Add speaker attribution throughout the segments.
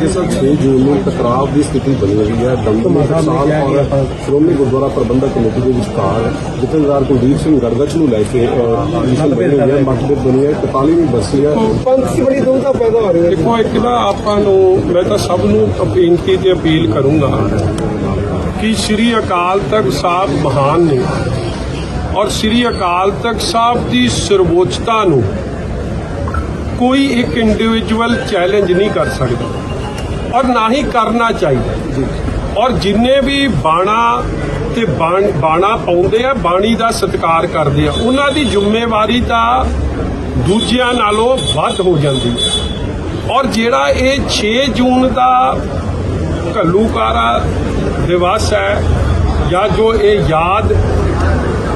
Speaker 1: ਜਿਸ 6 ਜੂਨ ਨੂੰ ਟਕਰਾਅ ਦੀ ਸਥਿਤੀ ਬਣੀ ਹੋਈ ਹੈ। ਦਮਦਮਾ ਟਕਸਾਲ ਔਰ ਸ਼੍ਰੋਮਣੀ ਗੁਰਦੁਆਰਾ ਪ੍ਰਬੰਧਕ ਕਮੇਟੀ ਦੇ ਵਿਚਕਾਰ ਜਥੇਦਾਰ ਕੁਲਦੀਪ ਸਿੰਘ ਗੜਗੜ ਨੂੰ ਲੈ ਕੇ ਪੋਜੀਸ਼ਨ ਬਣੀ ਹੋਈ ਹੈ। ਮਤਲਬ ਬਣੀ ਹੈ 41ਵੀਂ ਬਰਸੀ ਹੈ।
Speaker 2: ਪੰਥ ਦੀ ਬੜੀ ਦੁਮਤਾ ਪੈਦਾ ਹੋ ਰਹੀ ਹੈ
Speaker 3: ਦੇਖੋ ਇੱਕ ਨਾ ਆਪਾਂ ਨੂੰ ਮੈਂ ਤਾਂ ਸਭ ਨੂੰ ਬੇਨਤੀ ਤੇ ਅਪੀਲ ਕਰੂੰਗਾ ਕਿ ਸ੍ਰੀ ਅਕਾਲ ਤਖਤ ਸਾਹਿਬ ਮਹਾਨ ਨੇ ਔਰ ਸ੍ਰੀ ਅਕਾਲ ਤਖਤ ਸਾਹਿਬ ਦੀ ਸਰਵੋੱਚਤਾ ਨੂੰ ਕੋਈ ਇੱਕ ਇੰਡੀਵਿਜੂਅਲ ਚੈਲੰਜ ਨਹੀਂ ਕਰ ਸਕਦਾ। ਔਰ ਨਾ ਹੀ ਕਰਨਾ ਚਾਹੀਦਾ। ਔਰ ਜਿੰਨੇ ਵੀ ਬਾਣਾ ਤੇ ਬਾਣ- ਪਾਉਂਦੇ ਆ ਬਾਣੀ ਦਾ ਸਤਿਕਾਰ ਕਰਦੇ ਆ ਉਹਨਾਂ ਦੀ ਜ਼ਿੰਮੇਵਾਰੀ ਤਾਂ ਦੂਜਿਆਂ ਨਾਲੋਂ ਵੱਧ ਹੋ ਜਾਂਦੀ ਹੈ। ਔਰ ਜਿਹੜਾ ਇਹ 6 ਜੂਨ ਦਾ ਘੱਲੂਕਾਰਾ ਦਿਵਸ ਹੈ ਜਾਂ ਜੋ ਇਹ ਯਾਦ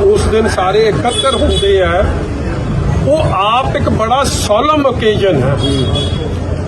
Speaker 3: ਉਸ ਦਿਨ ਸਾਰੇ ਇਕੱਤਰ ਹੁੰਦੇ ਆ ਉਹ ਆਪ ਇੱਕ ਬੜਾ ਸੋਲਮ ਓਕੇਜਨ ਹੈ।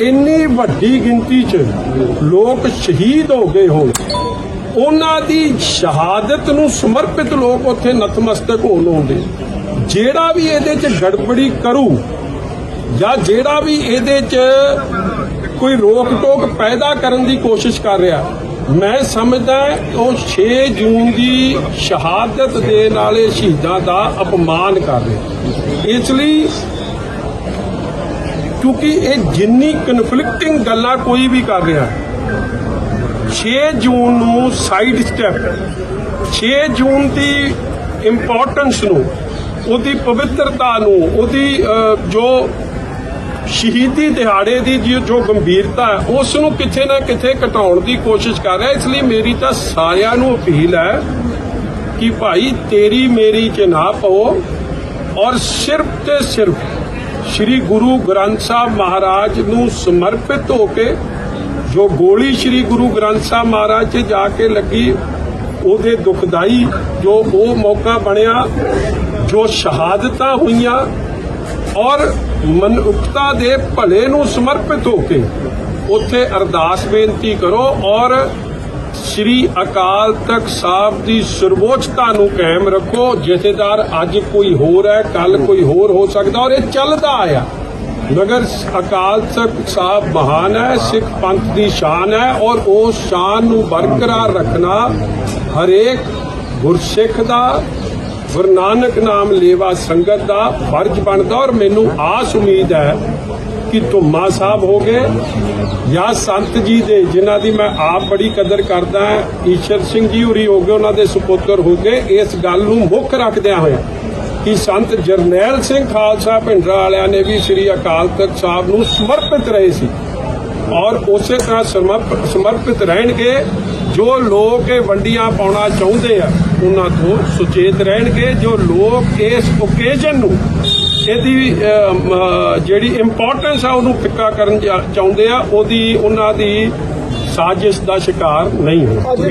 Speaker 3: ਇੰਨੀ ਵੱਡੀ ਗਿਣਤੀ 'ਚ ਲੋਕ ਸ਼ਹੀਦ ਹੋ ਗਏ ਹੋਣ। ਉਹਨਾਂ ਦੀ ਸ਼ਹਾਦਤ ਨੂੰ ਸਮਰਪਿਤ ਲੋਕ ਉੱਥੇ ਨਤਮਸਤਕ ਹੋਣ ਆਉਂਦੇ। ਜਿਹੜਾ ਵੀ ਇਹਦੇ 'ਚ ਗੜਬੜੀ ਕਰੂ ਜਾਂ ਜਿਹੜਾ ਵੀ ਇਹਦੇ 'ਚ ਕੋਈ ਰੋਕ ਟੋਕ ਪੈਦਾ ਕਰਨ ਦੀ ਕੋਸ਼ਿਸ਼ ਕਰ ਰਿਹਾ, ਮੈਂ ਸਮਝਦਾ ਉਹ 6 ਜੂਨ ਦੀ ਸ਼ਹਾਦਤ ਦੇਣ ਵਾਲੇ ਸ਼ਹੀਦਾਂ ਦਾ ਅਪਮਾਨ ਕਰ ਰਿਹਾ। ਇਸ ਲਈ ਕਿਉਂਕਿ ਇਹ ਜਿੰਨੀ ਕਨਫਲਿਕਟਿੰਗ ਗੱਲਾਂ ਕੋਈ ਵੀ ਕਰ ਰਿਹਾ 6 ਜੂਨ ਨੂੰ ਸਾਈਡ ਸਟੈਪ 6 ਜੂਨ ਦੀ ਇੰਪੋਰਟੈਂਸ ਨੂੰ, ਉਹਦੀ ਪਵਿੱਤਰਤਾ ਨੂੰ, ਉਹਦੀ ਜੋ ਸ਼ਹੀਦੀ ਦਿਹਾੜੇ ਦੀ ਜੀ ਜੋ ਗੰਭੀਰਤਾ ਹੈ ਉਸ ਨੂੰ ਕਿਥੇ ਨਾ ਕਿਥੇ ਘਟਾਉਣ ਦੀ ਕੋਸ਼ਿਸ਼ ਕਰ ਰਿਹਾ ਇਸ ਲਈ ਮੇਰੀ ਤਾਂ ਸਾਰਿਆਂ ਨੂੰ ਅਪੀਲ ਹੈ ਕਿ ਭਾਈ ਤੇਰੀ ਮੇਰੀ ਚ ਨਾ ਪਾਓ ਔਰ ਸਿਰਫ ਤੇ ਸਿਰਫ ਸ੍ਰੀ ਗੁਰੂ ਗ੍ਰੰਥ ਸਾਹਿਬ ਮਹਾਰਾਜ ਨੂੰ ਸਮਰਪਿਤ ਹੋ ਕੇ ਜੋ ਗੋਲੀ ਸ੍ਰੀ ਗੁਰੂ ਗ੍ਰੰਥ ਸਾਹਿਬ ਮਹਾਰਾਜ 'ਚ ਜਾ ਕੇ ਲੱਗੀ, ਉਹਦੇ ਦੁਖਦਾਈ ਜੋ ਉਹ ਮੌਕਾ ਬਣਿਆ, ਜੋ ਸ਼ਹਾਦਤਾਂ ਹੋਈਆਂ ਔਰ ਮਨੁੱਖਤਾ ਦੇ ਭਲੇ ਨੂੰ ਸਮਰਪਿਤ ਹੋ ਕੇ ਉੱਥੇ ਅਰਦਾਸ ਬੇਨਤੀ ਕਰੋ ਔਰ ਸ੍ਰੀ ਅਕਾਲ ਤਖਤ ਸਾਹਿਬ ਦੀ ਸਰਵੋੱਚਤਾ ਨੂੰ ਕਾਇਮ ਰੱਖੋ। ਜਥੇਦਾਰ ਅੱਜ ਕੋਈ ਹੋਰ ਹੈ, ਕੱਲ ਕੋਈ ਹੋਰ ਹੋ ਸਕਦਾ ਔਰ ਇਹ ਚੱਲਦਾ ਆਇਆ। ਮਗਰ ਅਕਾਲ ਤਖਤ ਸਾਹਿਬ ਮਹਾਨ ਹੈ, ਸਿੱਖ ਪੰਥ ਦੀ ਸ਼ਾਨ ਹੈ ਔਰ ਉਸ ਸ਼ਾਨ ਨੂੰ ਬਰਕਰਾਰ ਰੱਖਣਾ ਹਰੇਕ ਗੁਰਸਿੱਖ ਦਾ, ਗੁਰੂ ਨਾਨਕ ਨਾਮ ਲੇਵਾ ਸੰਗਤ ਦਾ ਫਰਜ਼ ਬਣਦਾ ਔਰ ਮੈਨੂੰ ਆਸ ਉਮੀਦ ਹੈ ਕਿ ਧੁੰਮਾ ਸਾਹਿਬ ਹੋ ਗਏ ਜਾਂ ਸੰਤ ਜੀ ਦੇ, ਜਿਨ੍ਹਾਂ ਦੀ ਮੈਂ ਆਪ ਬੜੀ ਕਦਰ ਕਰਦਾ ਈਸ਼ਰ ਸਿੰਘ ਜੀ ਹੋਰੀ ਹੋ ਗਏ, ਉਹਨਾਂ ਦੇ ਸੁਪੁੱਤਰ ਹੋ ਗਏ। ਇਸ ਗੱਲ ਨੂੰ ਮੁੱਖ ਰੱਖਦਿਆਂ ਹੋਇਆ ਕਿ ਸੰਤ ਜਰਨੈਲ ਸਿੰਘ ਖਾਲਸਾ ਭਿੰਡਰਾ ਵਾਲਿਆਂ ਨੇ ਵੀ ਸ੍ਰੀ ਅਕਾਲ ਤਖਤ ਸਾਹਿਬ ਨੂੰ ਸਮਰਪਿਤ ਰਹੇ ਸੀ ਔਰ ਉਸੇ ਤਰ੍ਹਾਂ ਸਮਰਪ- ਸਮਰਪਿਤ ਰਹਿਣਗੇ। ਜੋ ਲੋਕ ਇਹ ਵੰਡੀਆਂ ਪਾਉਣਾ ਚਾਹੁੰਦੇ ਆ, ਉਹਨਾਂ ਤੋਂ ਸੁਚੇਤ ਰਹਿਣਗੇ। ਜੋ ਲੋਕ ਇਸ ਓਕੇਜਨ ਨੂੰ ਇਹਦੀ ਜਿਹੜੀ ਇੰਪੋਰਟੈਂਸ ਆ ਉਹਨੂੰ ਪਿੱਕਾ ਕਰਨ ਚਾਹੁੰਦੇ ਆ, ਉਹਦੀ, ਉਹਨਾਂ ਦੀ ਸਾਜ਼ਿਸ਼ ਦਾ ਸ਼ਿਕਾਰ ਨਹੀਂ ਹੋਣਾ।